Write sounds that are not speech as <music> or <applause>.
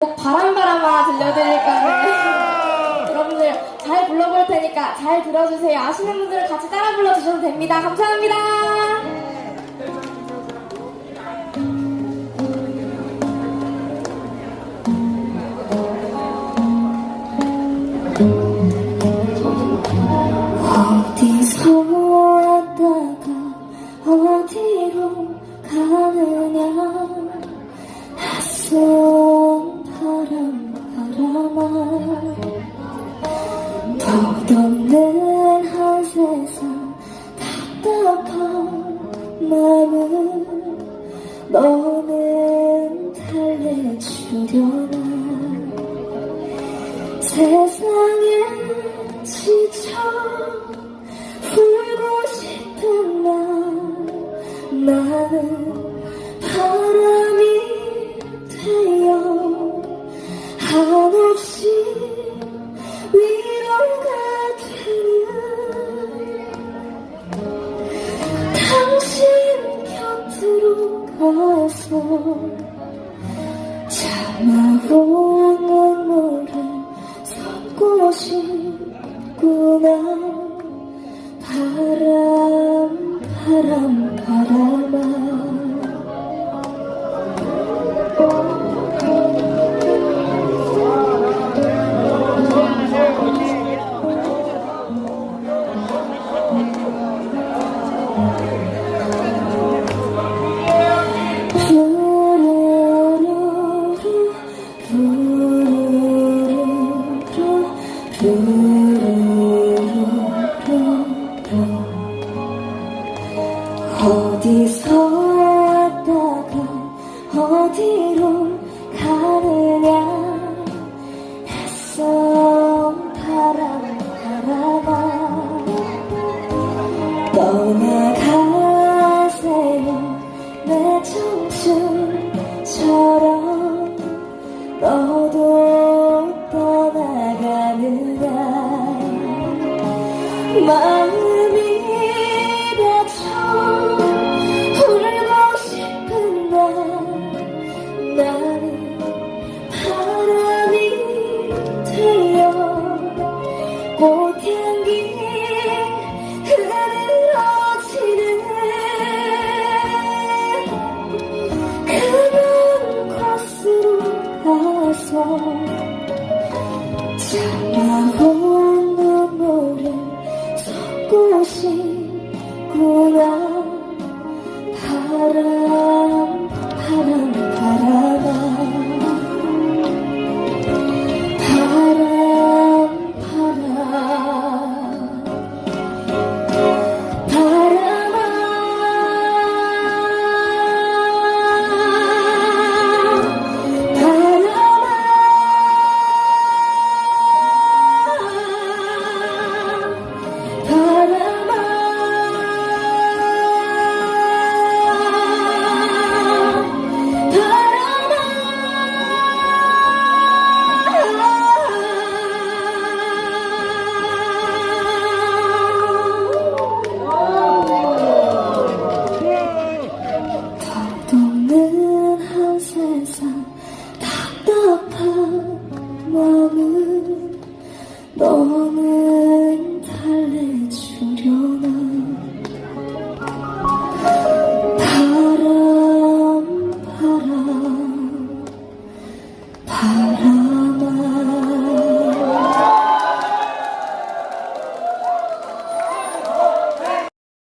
꼭 바람바람아 들려드릴 건데 <laughs> 여러분들 잘 불러볼 테니까 잘 들어주세요. 아시는 분들은 같이 따라 불러주셔도 됩니다. 감사합니다. 바람아 덧없는 한 세상 답답한 마음을 너는 달래주려나? 세상에 지쳐 울고 싶은 나 나는 없이 위로가 되는 당신 곁으로 가서 참아온 눈물을 섞고 싶구나. 바람 바람 바람아 어디서 왔다가 어디로 가느냐? 낯선 바람 바람아 떠나가세요. 내 청춘처럼 마음이 다쳐 울고 싶은 날 나는 바람이 되어 꽃향기 흐르러지는 그런 곳으로 가서